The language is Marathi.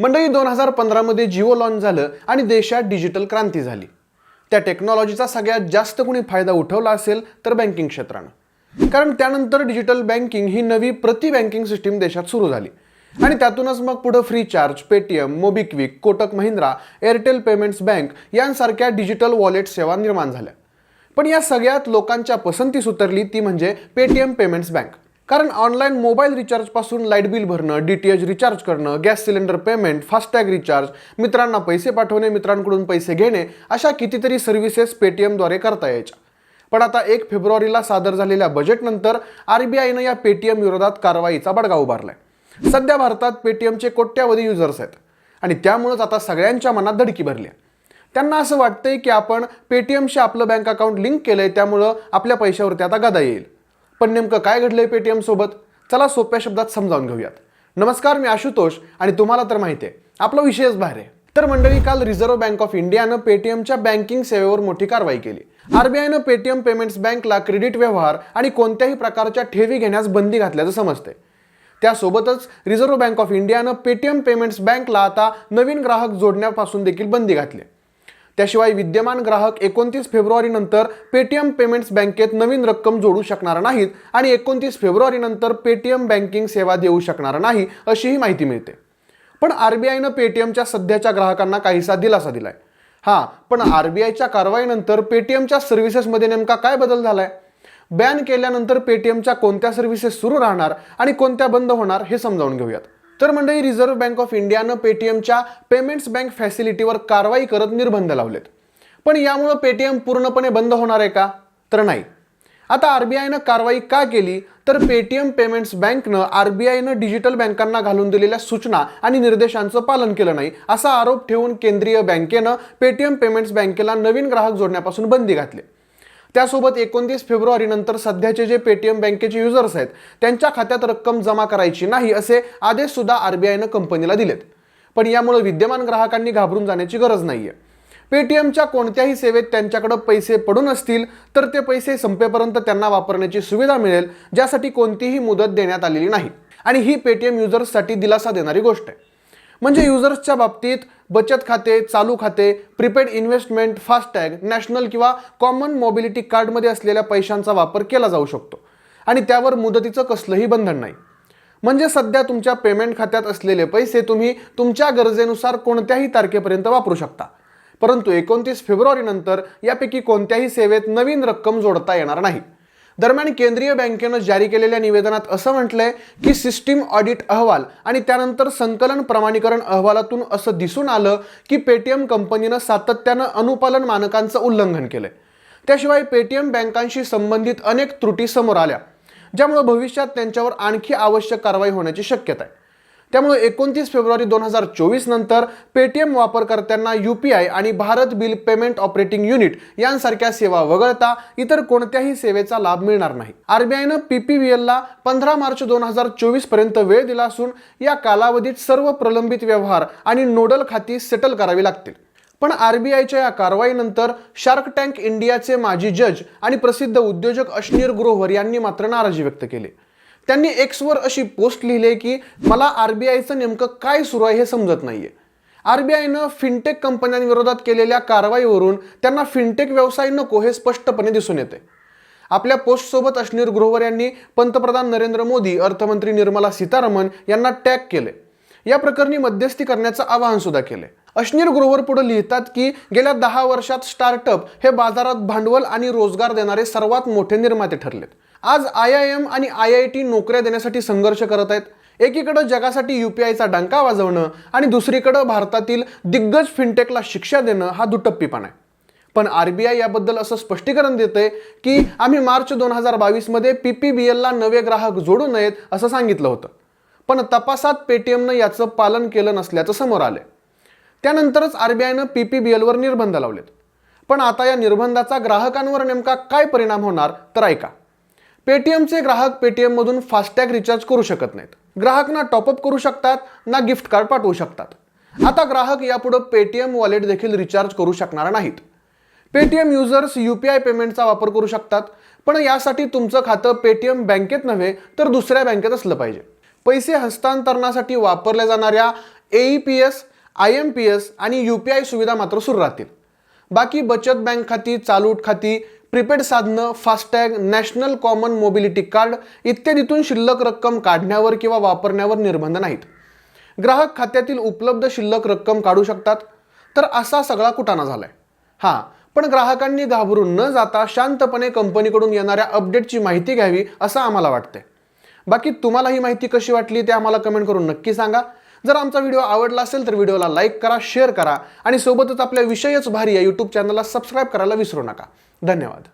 मंडळी दोन हजार पंधरामध्ये जिओ लॉन्च झालं आणि देशात डिजिटल क्रांती झाली. त्या टेक्नॉलॉजीचा सगळ्यात जास्त कुणी फायदा उठवला असेल तर बँकिंग क्षेत्रानं. कारण त्यानंतर डिजिटल बँकिंग ही नवी प्रति बँकिंग सिस्टीम देशात सुरू झाली. आणि त्यातूनच मग पुढं Freecharge Paytm MobiKwik Kotak Mahindra Airtel payments bank यांसारख्या डिजिटल वॉलेट सेवा निर्माण झाल्या. पण या सगळ्यात लोकांच्या पसंतीस उतरली ती म्हणजे पेटीएम पेमेंट्स बँक कारण ऑनलाईन मोबाईल रिचार्जपासून लाइट बिल भरणं डी टी एच रिचार्ज करणं gas cylinder payment FASTag recharge मित्रांना पैसे पाठवणे मित्रांकडून पैसे घेणे अशा कितीतरी सर्व्हिसेस पेटीएमद्वारे करता यायच्या. पण आता एक फेब्रुवारीला सादर झालेल्या बजेटनंतर आर बी आयनं या पेटीएम विरोधात कारवाईचा बडगा उभारलाय. सध्या भारतात पेटीएमचे कोट्यावधी युजर्स आहेत आणि त्यामुळेच आता सगळ्यांच्या मनात धडकी भरली आहे. त्यांना असं वाटतंय की आपण पेटीएमशी आपलं बँक अकाउंट लिंक केलंय त्यामुळं आपल्या पैशावरती आता गदा येईल. पण नेमकं काय घडलंय पेटीएम सोबत? चला सोप्या शब्दात समजावून घेऊयात. नमस्कार मी आशुतोष आणि तुम्हाला तर माहिती आहे आपला विषयच बाहेर आहे. तर मंडळी काल रिझर्व्ह बँक ऑफ इंडियानं पेटीएमच्या बँकिंग सेवेवर मोठी कारवाई केली. आरबीआयनं पेटीएम पेमेंट्स बँकला क्रेडिट व्यवहार आणि कोणत्याही प्रकारच्या ठेवी घेण्यास बंदी घातल्याचं समजते त्यासोबतच रिझर्व्ह बँक ऑफ इंडियानं पेटीएम पेमेंट्स बँकला आता नवीन ग्राहक जोडण्यापासून देखील बंदी घातली त्याशिवाय विद्यमान ग्राहक एकोणतीस फेब्रुवारीनंतर पेटीएम पेमेंट्स बँकेत नवीन रक्कम जोडू शकणार नाहीत आणि एकोणतीस फेब्रुवारीनंतर पेटीएम बँकिंग सेवा देऊ शकणार नाही अशीही माहिती मिळते. पण आरबीआयनं पेटीएमच्या सध्याच्या ग्राहकांना काहीसा दिलासा दिलाय. हां पण आरबीआयच्या कारवाईनंतर पेटीएमच्या सर्व्हिसेसमध्ये नेमका काय बदल झालाय? बॅन केल्यानंतर पेटीएमच्या कोणत्या सर्व्हिसेस सुरू राहणार आणि कोणत्या बंद होणार हे समजावून घेऊयात. तर मंडळी रिझर्व्ह बँक ऑफ इंडियानं पेटीएमच्या पेमेंट्स बँक फॅसिलिटीवर कारवाई करत निर्बंध लावलेत. पण यामुळं पेटीएम पूर्णपणे बंद होणार आहे का? तर नाही. आता आरबीआयनं कारवाई का केली? तर पेटीएम पेमेंट्स बँकनं आरबीआयनं डिजिटल बँकांना घालून दिलेल्या सूचना आणि निर्देशांचं पालन केलं नाही असा आरोप ठेवून केंद्रीय बँकेनं पेटीएम पेमेंट्स बँकेला नवीन ग्राहक जोडण्यापासून बंदी घातली. त्यासोबत एकोणतीस फेब्रुवारीनंतर सध्याचे जे पेटीएम बँकेचे युजर्स आहेत त्यांच्या खात्यात रक्कम जमा करायची नाही असे आदेश सुद्धा आरबीआयनं कंपनीला दिलेत. पण यामुळे विद्यमान ग्राहकांनी घाबरून जाण्याची गरज नाहीये. पेटीएमच्या कोणत्याही सेवेत त्यांच्याकडे पैसे पडून असतील तर ते पैसे संपेपर्यंत त्यांना वापरण्याची सुविधा मिळेल ज्यासाठी कोणतीही मुदत देण्यात आलेली नाही. आणि ही पेटीएम युजर्ससाठी दिलासा देणारी गोष्ट आहे. म्हणजे युजर्सच्या बाबतीत बचत खाते चालू खाते प्रीपेड इन्व्हेस्टमेंट फास्टॅग नॅशनल किंवा कॉमन मोबिलिटी कार्डमध्ये असलेल्या पैशांचा वापर केला जाऊ शकतो. आणि त्यावर मुदतीचं कसलंही बंधन नाही. म्हणजे सध्या तुमच्या पेमेंट खात्यात असलेले पैसे तुम्ही तुमच्या गरजेनुसार कोणत्याही तारखेपर्यंत वापरू शकता. परंतु एकोणतीस फेब्रुवारीनंतर यापैकी कोणत्याही सेवेत नवीन रक्कम जोडता येणार नाही. दरम्यान केंद्रीय बँकेनं जारी केलेल्या निवेदनात असं म्हटलंय की सिस्टीम ऑडिट अहवाल आणि त्यानंतर संकलन प्रमाणीकरण अहवालातून असं दिसून आलं की पेटीएम कंपनीनं सातत्यानं अनुपालन मानकांचं उल्लंघन केलंय. त्याशिवाय पेटीएम बँकांशी संबंधित अनेक त्रुटी समोर आल्या ज्यामुळे भविष्यात त्यांच्यावर आणखी आवश्यक कारवाई होण्याची शक्यता आहे. त्यामुळे एकोणतीस फेब्रुवारी दोन हजार चोवीस नंतर पेटीएम वापरकर्त्यांना यूपीआय आणि Bharat bill payment operating unit यांसारख्या सेवा वगळता इतर कोणत्याही सेवेचा लाभ मिळणार नाही. आरबीआयनं पीपीव्हीएलला पंधरा मार्च दोन हजार चोवीसपर्यंत वेळ दिला असून या कालावधीत सर्व प्रलंबित व्यवहार आणि नोडल खाती सेटल करावी लागतील. पण आरबीआयच्या या कारवाईनंतर शार्क टँक इंडियाचे माजी जज आणि प्रसिद्ध उद्योजक अश्नीर ग्रोव्हर यांनी मात्र नाराजी व्यक्त केली. त्यांनी एक्सवर अशी पोस्ट लिहिली की मला आरबीआयचं नेमकं काय सुरू आहे हे समजत नाहीये. आरबीआयनं फिनटेक कंपन्यांविरोधात केलेल्या कारवाईवरून त्यांना फिनटेक व्यवसाय नको हे स्पष्टपणे दिसून येते. आपल्या पोस्टसोबत अश्नीर ग्रोव्हर यांनी पंतप्रधान नरेंद्र मोदी अर्थमंत्री निर्मला सीतारामन यांना टॅग केले. या प्रकरणी मध्यस्थी करण्याचं आवाहन सुद्धा केले. अश्नीर ग्रोवर पुढे लिहितात की गेल्या दहा वर्षात स्टार्टअप हे बाजारात भांडवल आणि रोजगार देणारे सर्वात मोठे निर्माते ठरलेत. आज आय आय एम आणि आय आय टी नोकऱ्या देण्यासाठी संघर्ष करत आहेत. एकीकडं जगासाठी यूपीआयचा डंका वाजवणं आणि दुसरीकडं भारतातील दिग्गज फिनटेकला शिक्षा देणं हा दुटप्पीपणा आहे. पण आरबीआय याबद्दल असं स्पष्टीकरण देते की आम्ही मार्च दोन हजार बावीसमध्ये पी पी बी एलला नवे ग्राहक जोडू नयेत असं सांगितलं होतं. पण तपासात पेटीएमनं याचं पालन केलं नसल्याचं समोर आलंय. त्यानंतरच आरबीआयनं पी पी बी एलवर निर्बंध लावलेत. पण आता या निर्बंधाचा ग्राहकांवर नेमका काय परिणाम होणार तर ऐका. पेटीएमचे ग्राहक पेटीएममधून फास्टॅग रिचार्ज करू शकत नाहीत. ग्राहक ना टॉपअप करू शकतात ना गिफ्ट कार्ड पाठवू शकतात. आता ग्राहक यापुढे पेटीएम वॉलेट देखील रिचार्ज करू शकणार नाहीत. Paytm users U P I पेमेंटचा वापर करू शकतात पण यासाठी तुमचं खातं पेटीएम बँकेत नव्हे तर दुसऱ्या बँकेत असलं पाहिजे. पैसे हस्तांतरणासाठी वापरल्या जाणाऱ्या A P S I M P S आणि यू पी आय सुविधा मात्र सुरू राहतील. बाकी बचत बँक खाती चालूट खाती प्रीपेड साधनं FASTag national common mobility card इत्यादीतून शिल्लक रक्कम काढण्यावर किंवा वापरण्यावर निर्बंध नाहीत. ग्राहक खात्यातील उपलब्ध शिल्लक रक्कम काढू शकतात. तर असा सगळा कुटाणा झालाय. हां पण ग्राहकांनी घाबरून न जाता शांतपणे कंपनीकडून येणाऱ्या अपडेटची माहिती घ्यावी असं आम्हाला वाटतंय. बाकी तुम्हाला ही माहिती कशी वाटली ते आम्हाला कमेंट करून नक्की सांगा. जर आमचा व्हिडिओ आवडला असेल तर व्हिडिओला लाईक करा शेअर करा आणि सोबतच आपल्या विषयच भारी या यूट्यूब चॅनलला सबस्क्राईब करायला विसरू नका. धन्यवाद.